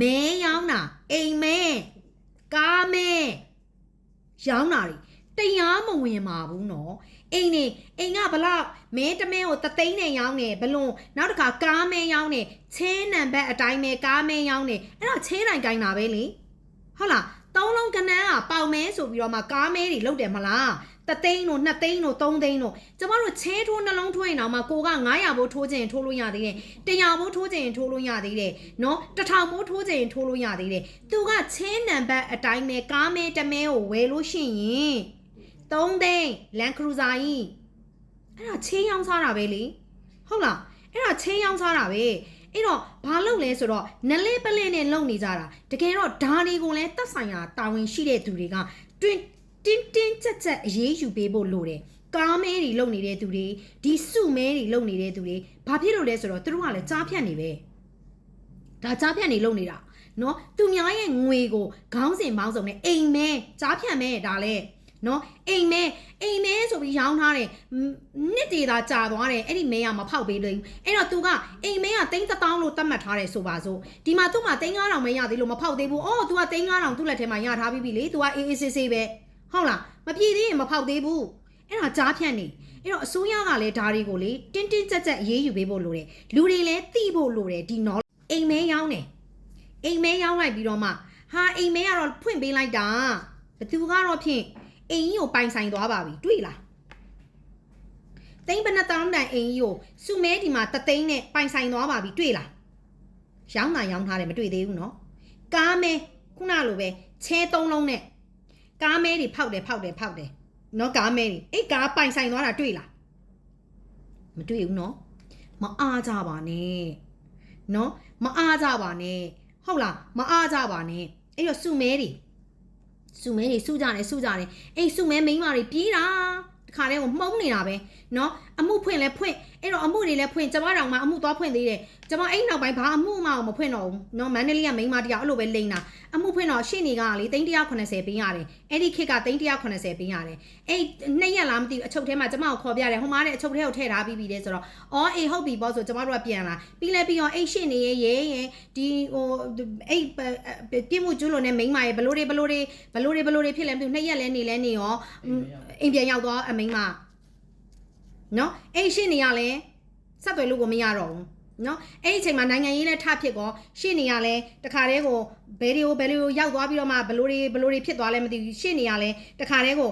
မဲရောင်းတာအိမ်မဲကားမဲရောင်းတာတွေတရားမဝင်ပါဘူးနော်အိမ်နေအိမ်ကဘလောက်မဲတမဲကိုတသိန်းနဲ့ရောင်းနေဘလွန်နောက်တစ်ခါကားမဲရောင်းနေချင်းနံပါတ်အတိုင်းပဲကားမဲရောင်းနေအဲ့တော့ချင်းတိုင်းကိုင်းတာပဲလေဟုတ်လားသုံးလုံးကနန်းကပေါင်မဲဆိုပြီးတော့မှကားမဲတွေလုတ်တယ်မလား တသိန်းတို့နှစ်သိန်းတို့သုံးသိန်းတို့ကျမတို့ချဲထိုးနှလုံးထိုးရင်တော့မှကိုက900ဘိုးထိုးခြင်းထိုးလို့ရသေးတယ်100ဘိုးထိုးခြင်းထိုးလို့ရသေးတယ်နော်1000ဘိုးထိုးခြင်းထိုးလို့ရသေးတယ်သူကချင်းနံပါတ်အတိုင်းပဲကားမဲတမဲကိုဝယ်လို့ရှိရင်3သိန်းလန်ခရူဇာကြီးအဲ့ဒါချင်းရောင်းစားတာပဲလေဟုတ်လားအဲ့ဒါချင်းရောင်းစားတာပဲအဲ့တော့ဘာလုပ်လဲဆိုတော့နလေးပလဲနဲ့လုံနေကြတာတကယ်တော့ဓာတွေကိုလည်းတက်ဆိုင်ရာတာဝန်ရှိတဲ့သူတွေကတွင် တင်းတင်းကြပ်ကြပ်အရေးယူပေးဖို့လိုတယ်ကားမဲတွေလုံနေတဲ့သူတွေဒီစုမဲတွေလုံနေတဲ့သူတွေဘာဖြစ်လို့လဲဆိုတော့သူတို့ကလည်းကြားဖြတ်နေပဲဒါကြားဖြတ်နေလုံနေတာနော်သူများရဲ့ငွေကိုခေါင်းစဉ်ပေါင်းစုံနဲ့အိမ်မဲကြားဖြတ်မဲဒါလည်းနော်အိမ်မဲအိမ်မဲဆိုပြီးရောင်းထားတယ်နှစ်တည်သာကြာသွားတယ်အဲ့ဒီမဲကမဖောက်ပေးလို့အဲ့တော့ तू ကအိမ်မဲကတိန်းတစ်တောင်းလို့သတ်မှတ်ထားတယ်ဆိုပါစို့ဒီမှာ तू မှတိန်း9000မဲရသေးလို့မဖောက်သေးဘူးအော် तू ကတိန်း9000သူ့လက်ထဲမှာရထားပြီးပြီလေ तू ကအေးအေးဆေးဆေးပဲ ဟုတ်လားမပြည့်သေးရင်မဖောက်သေးဘူးအဲ့ဒါကြားဖြတ်နေအဲ့တော့အစိုးရကလည်းဒါတွေကိုလေတင်းတင်းကြပ်ကြပ်အေးအေးယူပေးဖို့လိုတယ်လူတွေလည်းသိဖို့လိုတယ်ဒီနော်အိမ်မဲရောင်းတယ်အိမ်မဲရောင်းလိုက်ပြီးတော့မှဟာအိမ်မဲကတော့ဖွင့်ပေးလိုက်တာဘသူကတော့ဖြင့်အိမ်ကြီးကိုပိုင်ဆိုင်သွားပါပြီတွေ့လားသိန်းဘဏ္ဍတောင်းတန်အိမ်ကြီးကိုစုမဲဒီမှာတသိန်းနဲ့ပိုင်ဆိုင်သွားပါပြီတွေ့လားရောင်းတာရောင်းထားတယ်မတွေ့သေးဘူးနော်ကားမဲခုနလိုပဲချဲသုံးလုံးနဲ့ ကားမဲတွေဖောက်တယ်ဖောက်တယ်ဖောက်တယ်နော်ကားမဲတွေအဲ့ကားပိုင်ဆိုင်သွားတာတွေ့လားမတွေ့ဘူးနော်မအားကြပါနဲ့နော်မအားကြပါနဲ့ဟုတ်လားမအားကြပါနဲ့အဲ့တော့စုမဲတွေစုမဲတွေစုကြတယ်စုကြတယ်အဲ့စုမဲမိန်းမတွေပြေးတာတခါတည်းကိုမှုံးနေတာပဲเนาะ အမှုဖွင့်လဲဖွင့်အဲ့တော့အမှုတွေလဲဖွင့်ကျမတောင်မှအမှုသွားဖွင့်သေးတယ်ကျမအဲ့နောက်ပိုင်းဘာအမှုမှမဖွင့်တော့ဘူးနော်မန္တလေးကမိန်းမတရားအဲ့လိုပဲလိမ့်တာအမှုဖွင့်တော့ရှေ့နေကလေ380ပေးရတယ်အဲ့ဒီခေတ်က380ပေးရတယ်အဲ့နှစ်ရက်လားမသိဘူးအချုပ်ထဲမှာကျမကိုခေါ်ပြတယ်ဟိုမှာလည်းအချုပ်ထဲကိုထည့်ထားပြီးပြီတဲ့ဆိုတော့အော်အေးဟုတ်ပြီပေါ့ဆိုကျမတို့ကပြန်လာပြီးလဲပြီးတော့အဲ့ရှေ့နေရဲ့ရဲ့ဒီဟိုအဲ့ပြစ်မှုကျူးလွန်တဲ့မိန်းမရဲ့ဘလို့တွေဘလို့တွေဘလို့တွေဘလို့တွေဖြစ်လဲမသိဘူးနှစ်ရက်လဲနေလဲနေရောအိမ်ပြန်ရောက်တော့အမိန်းမ နော်အဲ့ရှေ့နေရလဲဆက်သွယ်လို့ကိုမရတော့ဘူးနော်အဲ့ဒီအချိန်မှာနိုင်ငံရေးနဲ့ထဖြစ်ကောရှေ့နေရလဲတခါတည်းကိုဘယ်တွေကိုဘယ်လိုရောက်သွားပြီးတော့မှဘလို့တွေဘလို့တွေဖြစ်သွားလဲမသိဘူးရှေ့နေရလဲတခါတည်းကို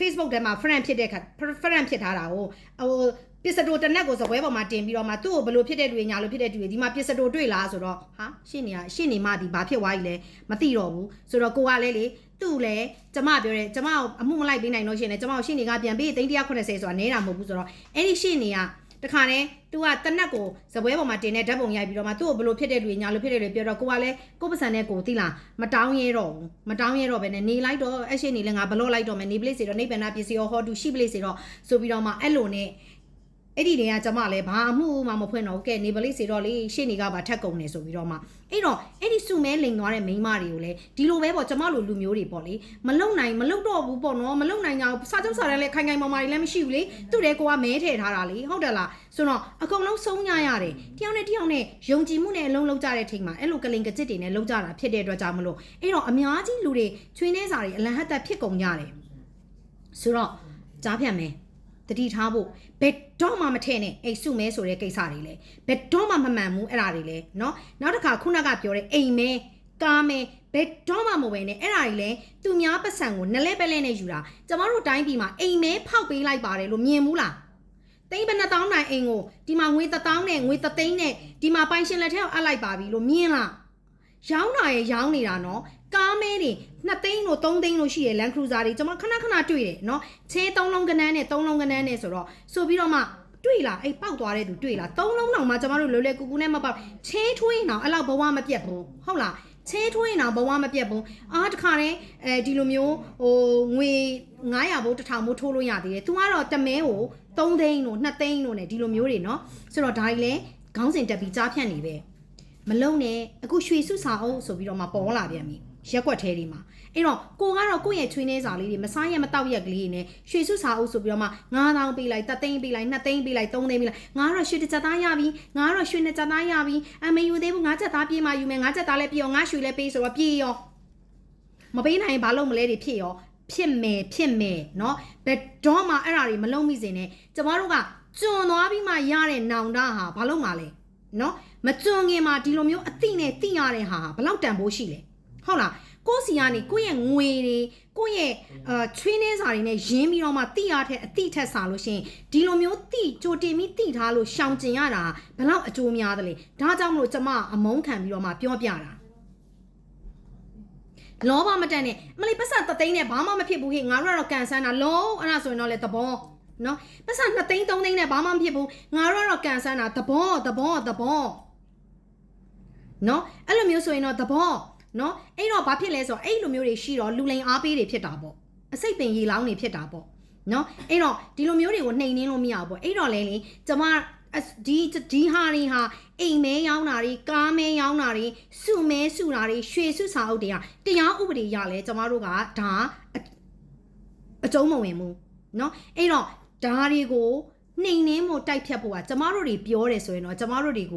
Facebook ထဲမှာ friend ဖြစ်တဲ့ခါ friend ဖြစ်ထားတာကိုဟိုပစ္စတိုတနက်ကိုစပွဲပေါ်မှာတင်ပြီးတော့မှသူ့ကိုဘလို့ဖြစ်တဲ့တွေ့ညာလို့ဖြစ်တဲ့တွေ့ဒီမှာပစ္စတိုတွေ့လားဆိုတော့ဟာရှေ့နေရရှေ့နေမှဒီဘာဖြစ်သွားကြီးလဲမသိတော့ဘူးဆိုတော့ကိုကလည်းလေ သူ့လည်းကျမပြောတယ်ကျမအမှုမလိုက်ပေးနိုင်တော့ရှင်လေကျမကိုရှေ့နေကပြန်ပေး380ဆိုတာနဲတာမဟုတ်ဘူးဆိုတော့အဲ့ဒီရှေ့နေကတခါနဲ့ तू ကတနက်ကိုဇပွဲပေါ်မှာတင်တဲ့ဓာတ်ပုံရိုက်ပြီးတော့မှသူ့ကိုဘလို့ဖြစ်တဲ့လူညာလို့ဖြစ်တဲ့လူပြောတော့ကိုကလည်းကိုပစံနဲ့ကိုသိလားမတောင်းရဲတော့ဘူးမတောင်းရဲတော့ပဲနဲ့နေလိုက်တော့အရှိနေလည်းငါဘလော့လိုက်တော့မယ်နေပလေးစီတော့နေပန်နာပစ္စည်းရောဟောတူရှိပလေးစီတော့ဆိုပြီးတော့မှအဲ့လိုနဲ့ အဲ့ဒီတည်းကကျမလည်းဘာအမှုမှမဖွင့်တော့ဘူးကဲနေပလေးစီတော့လေရှေ့နေကပါထက်ကုန်နေဆိုပြီးတော့မှအဲ့တော့အဲ့ဒီစုမဲလိန်သွားတဲ့မိန်းမတွေကိုလည်းဒီလိုပဲပေါ့ကျမလိုလူမျိုးတွေပေါ့လေမလုံနိုင်မလုံတော့ဘူးပေါ့နော်မလုံနိုင်ကြဘူးစာချုပ်စာတမ်းလည်းခိုင်ခိုင်မာမာတွေလည်းမရှိဘူးလေသူ့တဲ့ကိုကမဲထည့်ထားတာလေဟုတ်တယ်လားဆိုတော့အကုန်လုံးဆုံးညရတယ်တယောက်နဲ့တယောက်နဲ့ယုံကြည်မှုနဲ့အလုံးလုံးကြတဲ့ထိန်မှာအဲ့လိုကလင်ကကြစ်တွေနဲ့လုံးကြတာဖြစ်တဲ့အတွက်ကြောင့်မလို့အဲ့တော့အများကြီးလူတွေချွေးနေစာတွေအလံဟတ်သက်ဖြစ်ကုန်ကြတယ်ဆိုတော့ကြားဖြတ်မယ် တတိထားဖို့ဘယ်တော့မှမထည့်နဲ့အိတ်စုမဲဆိုတဲ့ကိစ္စတွေလေဘယ်တော့မှမမှန်ဘူးအဲ့ဒါတွေလေเนาะနောက်တစ်ခါခုနကပြောတဲ့အိမ်မဲကားမဲဘယ်တော့မှမဝယ်နဲ့အဲ့ဒါတွေလေသူများပတ်စံကိုနလဲပဲလဲနဲ့ယူတာကျမတို့တိုင်းပြည်မှာအိမ်မဲဖောက်ပေးလိုက်ပါတယ်လို့မြင်ဘူးလားသိန်းဘယ်နှတောင်းနိုင်အိမ်ကိုဒီမှာငွေတစ်တောင်းနဲ့ငွေတစ်သိန်းနဲ့ဒီမှာပိုင်ရှင်လက်ထဲကိုအပ်လိုက်ပါပြီလို့မြင်လား ရောင်းတာရဲ့ရောင်းနေတာနော်ကားမဲတွေ2သိန်းလို့3သိန်းလို့ရှိရလန်ခရူဇာတွေကျွန်တော်ခဏခဏတွေ့တယ်နော်ချဲ3လုံးကနန်းနဲ့3လုံးကနန်းနဲ့ဆိုတော့ဆိုပြီးတော့မှတွေ့လားအဲ့ပောက်သွားတဲ့သူတွေ့လား3လုံးတောင်မှကျွန်တော်တို့လွယ်လွယ်ကူကူနဲ့မပေါက်ချဲထွေးအောင်အဲ့လောက်ဘဝမပြတ်ဘူးဟုတ်လားချဲထွေးအောင်ဘဝမပြတ်ဘူးအားတခါတည်းအဲဒီလိုမျိုးဟိုငွေ900ဘိုး1000ဘိုးထိုးလို့ရသေးတယ်သူကတော့တမဲကို3သိန်းလို့2သိန်းလို့ ਨੇ ဒီလိုမျိုးတွေเนาะဆိုတော့ဒါကြီးလဲခေါင်းစဉ်တက်ပြီးကြားဖြတ်နေပဲ မလုံနဲ့အခုရွှေစုစာအုပ်ဆိုပြီးတော့မှပေါ်လာပြန်ပြီရက်ွက်သေးတွေမှာအဲ့တော့ကိုကတော့ကိုယ့်ရဲ့ချွေးနှဲစာလေးတွေမစားရမတောက်ရက်ကလေးတွေနဲ့ရွှေစုစာအုပ်ဆိုပြီးတော့မှ9000ပေးလိုက်3သိန်းပေးလိုက်2သိန်းပေးလိုက်3သိန်းပေးလိုက်ငါကတော့ရွှေတစ်ချက်သားရပြီငါကတော့ရွှေနှစ်ချက်သားရပြီအမယူသေးဘူးငါချက်သားပြေးမှယူမယ်ငါချက်သားလည်းပြေးရောငါရွှေလည်းပေးဆိုတော့ပြေးရောမပေးနိုင်ရင်ဘာလို့မလဲတွေဖြစ်ရောဖြစ်မယ်ဖြစ်မယ်เนาะဘယ်တော့မှအဲ့ဒါတွေမလုံးမိစေနဲ့ကျမတို့ကကျွံသွားပြီးမှရတဲ့နောင်တဟာဘာလို့မှလဲเนาะ မကျွံခင်မှာဒီလိုမျိုးအတိနဲ့တိရတဲ့ဟာဘယ်လောက်တန်ဖိုးရှိလဲဟုတ်လားကိုယ့်စီကနေကိုယ့်ရဲ့ငွေတွေကိုယ့်ရဲ့အာချွေးနှင်းစာတွေနဲ့ရင်းပြီးတော့မှတိရတဲ့အတိထက်စာလို့ရှရင်ဒီလိုမျိုးတိကြိုတင်ပြီးတိထားလို့ရှောင်ကျင်ရတာဘယ်လောက်အကျိုးများသလဲဒါကြောင့်မလို့ကျမအမုန်းခံပြီးတော့မှပြောပြတာလောဘမတန်နဲ့မလေးပတ်စံတသိန်းနဲ့ဘာမှမဖြစ်ဘူးဟေ့ငါတို့ကတော့ကန်ဆန်းတာလုံးအဲ့ဒါဆိုရင်တော့လေသဘောနော်ပတ်စံ2သိန်း3သိန်းနဲ့ဘာမှမဖြစ်ဘူးငါတို့ကတော့ကန်ဆန်းတာသဘောသဘောသဘော နော်အဲ့လိုမျိုးဆိုရင်တော့သဘောနော်အဲ့တော့ဘာဖြစ်လဲဆိုတော့အဲ့လိုမျိုးတွေရှိတော့လူလိန်အားပေးတွေဖြစ်တာပေါ့အစိတ်ပင်ရေလောင်းတွေဖြစ်တာပေါ့နော်အဲ့တော့ဒီလိုမျိုးတွေကိုနှိမ်နှင်းလို့မရဘူးပေါ့အဲ့တော့လဲလေကျမဒီဒီဟာတွေဟာအိမ်မဲရောင်းတာတွေကားမဲရောင်းတာတွေစုမဲစုတာတွေရွှေစုစာအုပ်တွေကတရားဥပဒေရလဲကျမတို့ကဒါအကျုံးမဝင်ဘူးเนาะအဲ့တော့ဒါတွေကို နှိမ်နှင်းမှုတိုက်ဖြတ်ဖို့ကကျမတို့တွေပြောတယ်ဆိုရင်တော့ကျမတို့တွေက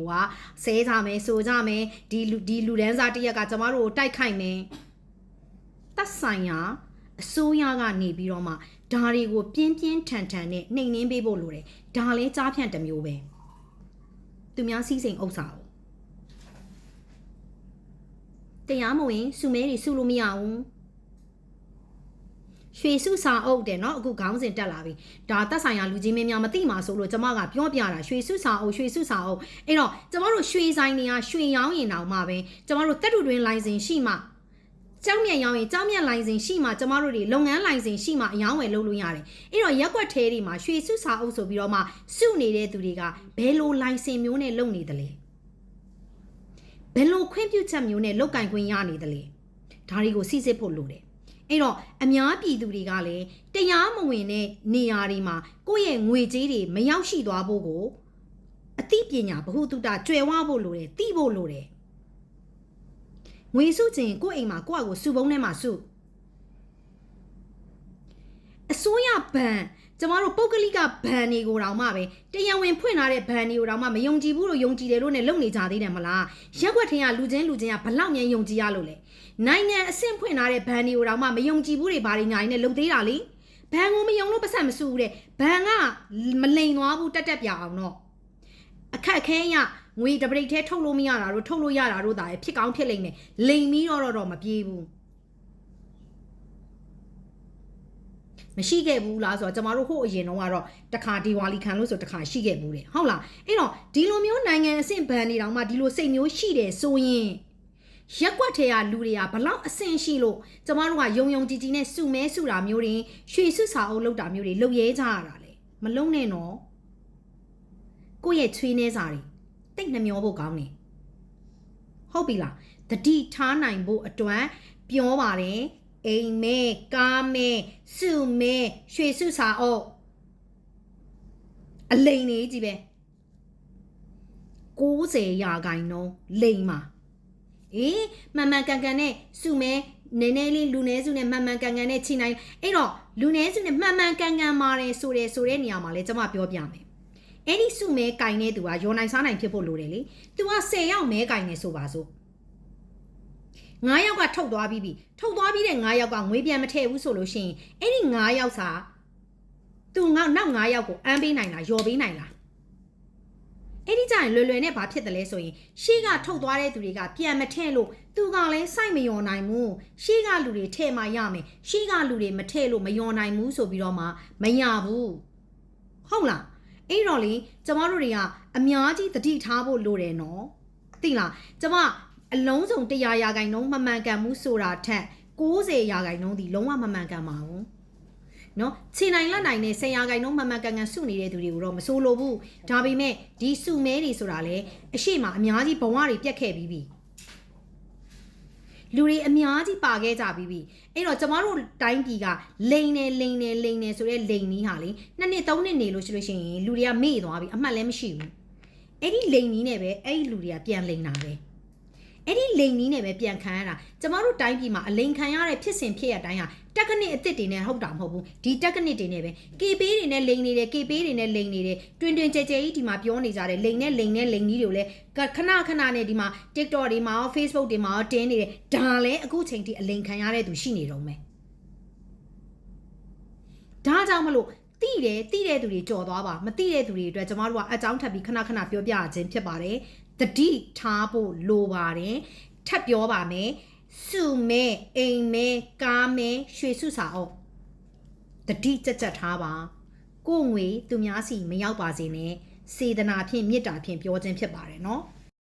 ဆဲကြမယ်ဆိုကြမယ်ဒီလူဒီလူဒန်းစားတရက်ကကျမတို့ကိုတိုက်ခိုက်မယ်တတ်ဆိုင်ရာအစိုးရကနေပြီးတော့မှဒါတွေကိုပြင်းပြင်းထန်ထန်နဲ့နှိမ်နှင်းပေးဖို့လိုတယ်ဒါလဲကြားဖြန့်တစ်မျိုးပဲသူများစီးစိမ်ဥစ္စာကိုတရားမဝင်စုမဲတွေစုလို့မရဘူး ရွှေစုဆောင်အုပ်တယ်နော်အခုခေါင်းစဉ်တက်လာပြီဒါသက်ဆိုင်ရာလူကြီးမင်းများမသိမှာဆိုလို့ကျမကပြောပြတာရွှေစုဆောင်အုပ်ရွှေစုဆောင်အုပ်အဲ့တော့ကျမတို့ရွှေဆိုင်နေရရွှေရောင်းရင်တောင်မှပဲကျမတို့တက်တူတွင်လိုင်စင်ရှိမှကျောင်းမြန်ရောင်းရင်ကျောင်းမြန်လိုင်စင်ရှိမှကျမတို့တွေလုပ်ငန်းလိုင်စင်ရှိမှအယောင်းဝယ်လုပ်လို့ရတယ်အဲ့တော့ရက်ွက်ထဲတွေမှာရွှေစုစာအုပ်ဆိုပြီးတော့မှစုနေတဲ့သူတွေကဘယ်လိုလိုင်စင်မျိုးနဲ့လုပ်နေသလဲဘယ်လိုခွင့်ပြုချက်မျိုးနဲ့လုပ်ကင်ခွင့်ရနေသလဲဒါတွေကိုစစ်စစ်ဖို့လိုတယ် အဲ့တော့အများပြည်သူတွေကလည်းတရားမဝင်တဲ့နေရာတွေမှာကိုယ့်ရဲ့ငွေကြေးတွေမရောက်ရှိသွားဖို့ကိုအသိပညာဘ ഹു တုတကျွယ်ဝဖို့လိုတယ်သိဖို့လိုတယ်ငွေစုခြင်းကိုယ့်အိမ်မှာကိုယ့်အကိုစုပုံးထဲမှာစုအစိုးရဘဏ် ကျမတို့ပုဂ္ဂလိကဘဏ်တွေကိုတောင်မှပဲတရားဝင်ဖွင့်ထားတဲ့ဘဏ်တွေကိုတောင်မှမယုံကြည်ဘူးလို့ယုံကြည်တယ်လို့နဲ့လုပ်နေကြသေးတယ်မလားရက်ွက်ထင်ကလူချင်းလူချင်းကဘလောက်မြန်ယုံကြည်ရလို့လဲနိုင်ငံအဆင့်ဖွင့်ထားတဲ့ဘဏ်တွေကိုတောင်မှမယုံကြည်ဘူးတွေဘာတွေညာရင်းနဲ့လုပ်သေးတာလေဘဏ်ကိုမယုံလို့ပတ်ဆက်မစုဘူးတဲ့ဘဏ်ကမလိန်သွားဘူးတက်တက်ပြအောင်တော့အခက်ခဲရငွေတပရိတ်ထဲထုတ်လို့မရတာတို့ထုတ်လို့ရတာတို့ဒါဖြစ်ကောင်းဖြစ်လိမ့်မယ်လိန်ပြီးတော့တော့မပြေးဘူး မရှိခဲ့ဘူးလားဆိုတော့ကျမတို့ဟိုအရင်တော့ကတော့တခါဒီဝါလီခံလို့ဆိုတခါရှိခဲ့ဘူးတယ်ဟုတ်လားအဲ့တော့ဒီလိုမျိုးနိုင်ငံအဆင့်ဘဏ်တွေတောင်မှဒီလိုစိတ်မျိုးရှိတယ်ဆိုရင်ရက်ွက်ထဲကလူတွေကဘလောက်အဆင့်ရှိလို့ကျမတို့ကယုံယုံကြည်ကြည်နဲ့စုမဲစုတာမျိုးတွေရွှေစုစာအုပ်လုပ်တာမျိုးတွေလုပ်ရဲကြရတာလေမလုံးနဲ့နော်ကိုယ့်ရဲ့ချွေးနှဲစာတွေတိတ်နှမျောဖို့ကောင်းနေဟုတ်ပြီလားတတိထားနိုင်ဖို့အတွက်ပြောပါတယ် အိမ်မဲကားမဲစုမဲရွှေစုစာအုပ်အလိန်နေကြီးပဲ90ရာခိုင်နှုန်းလိန်မှာအေးမှန်မှန်ကန်ကန်နဲ့စုမဲနည်းနည်းလေးလူနည်းစုနဲ့မှန်မှန်ကန်ကန်နဲ့ချိန်နိုင်အဲ့တော့လူနည်းစုနဲ့မှန်မှန်ကန်ကန်မာတယ်ဆိုတယ်ဆိုတဲ့နေရာမှာလဲကျွန်မပြောပြမယ်အဲ့ဒီစုမဲကင်တဲ့သူကရောနိုင်စားနိုင်ဖြစ်ဖို့လိုတယ်လေ။ तू က10ရောက်မဲကင်နေဆိုပါစို့ 9ယောက်ကထုတ်သွားပြီးပြီထုတ်သွားပြီးတဲ့9ယောက်ကငွေပြန်မထည့်ဘူးဆိုလို့ရှိရင်အဲ့ဒီ9ယောက်စာသူငေါနောက်9ယောက်ကိုအမ်းပေးနိုင်လားယော်ပေးနိုင်လားအဲ့ဒီကြရင်လွယ်လွယ်နဲ့ဘာဖြစ်တယ်လဲဆိုရင်ရှေ့ကထုတ်သွားတဲ့သူတွေကပြန်မထည့်လို့သူကလည်းစိုက်မယော်နိုင်ဘူးရှေ့ကလူတွေထည့်မှရမယ်ရှေ့ကလူတွေမထည့်လို့မယော်နိုင်ဘူးဆိုပြီးတော့မှမရဘူးဟုတ်လားအဲ့တော့လေကျမတို့တွေကအများကြီးတတိထားဖို့လိုတယ်နော်သိလားကျမ အလုံးစုံ100ရာခိုင်နှုန်းမမှန်ကန်မှုဆိုတာထက်90ရာခိုင်နှုန်းဒီလုံးဝမမှန်ကန်ပါဘူးနော်ခြေနိုင်လက်နိုင်နဲ့10ရာခိုင်နှုန်းမမှန်ကန်ကန်စုနေတဲ့သူတွေကိုတော့မဆိုးလို့ဘူးဒါပေမဲ့ဒီစုမဲတွေဆိုတာလေအရှိမအများကြီးဘဝတွေပြတ်ခဲ့ပြီးပြီလူတွေအများကြီးပါခဲ့ကြပြီးပြီအဲ့တော့ကျမတို့တိုင်းပြည်ကလိန်နေလိန်နေလိန်နေဆိုတဲ့လိန်နီးဟာလေနှစ်နှစ်သုံးနှစ်နေလို့ရှိလို့ရှိရင်လူတွေကမေ့သွားပြီအမှတ်လည်းမရှိဘူးအဲ့ဒီလိန်နီးနဲ့ပဲအဲ့ဒီလူတွေကပြန်လိန်တာပဲ အဲ့ဒီလိန်နီးနဲ့ပဲပြန်ခံရတာကျမတို့တိုင်းပြည်မှာအလိန်ခံရတဲ့ဖြစ်စဉ်ဖြစ်ရတိုင်းဟာတက်ကနစ်အစ်စ်တွေနဲ့ဟုတ်တာမဟုတ်ဘူးဒီတက်ကနစ်တွေနဲ့ပဲကေပေးတွေနဲ့လိန်နေတယ်ကေပေးတွေနဲ့လိန်နေတယ်တွင်တွင်ကြဲကြဲကြီးဒီမှာပြောနေကြတယ်လိန်နဲ့လိန်နဲ့လိန်နီးတွေကိုလည်းခဏခဏနဲ့ဒီမှာ TikTok တွေမှာရော Facebook တွေမှာရောတင်းနေတယ်ဒါလည်းအခုချိန်ထိအလိန်ခံရတဲ့သူရှိနေတော့မယ်ဒါကြောင့်မလို့ တိတယ်တိတဲ့သူတွေကြော်သွားပါမတိတဲ့သူတွေအတွက်ကျမတို့ကအကြောင်းထပ်ပြီးခဏခဏပြောပြခြင်းဖြစ်ပါတယ်တတိထားဖို့လိုပါတယ်ထပ်ပြောပါမယ်စုမဲအိမ်မဲကားမဲရွှေစုစာအောင်တတိကြက်ကြက်ထားပါကိုယ်ငွေသူများစီမရောက်ပါစေနဲ့စေတနာဖြင့်မေတ္တာဖြင့်ပြောခြင်းဖြစ်ပါတယ်နော်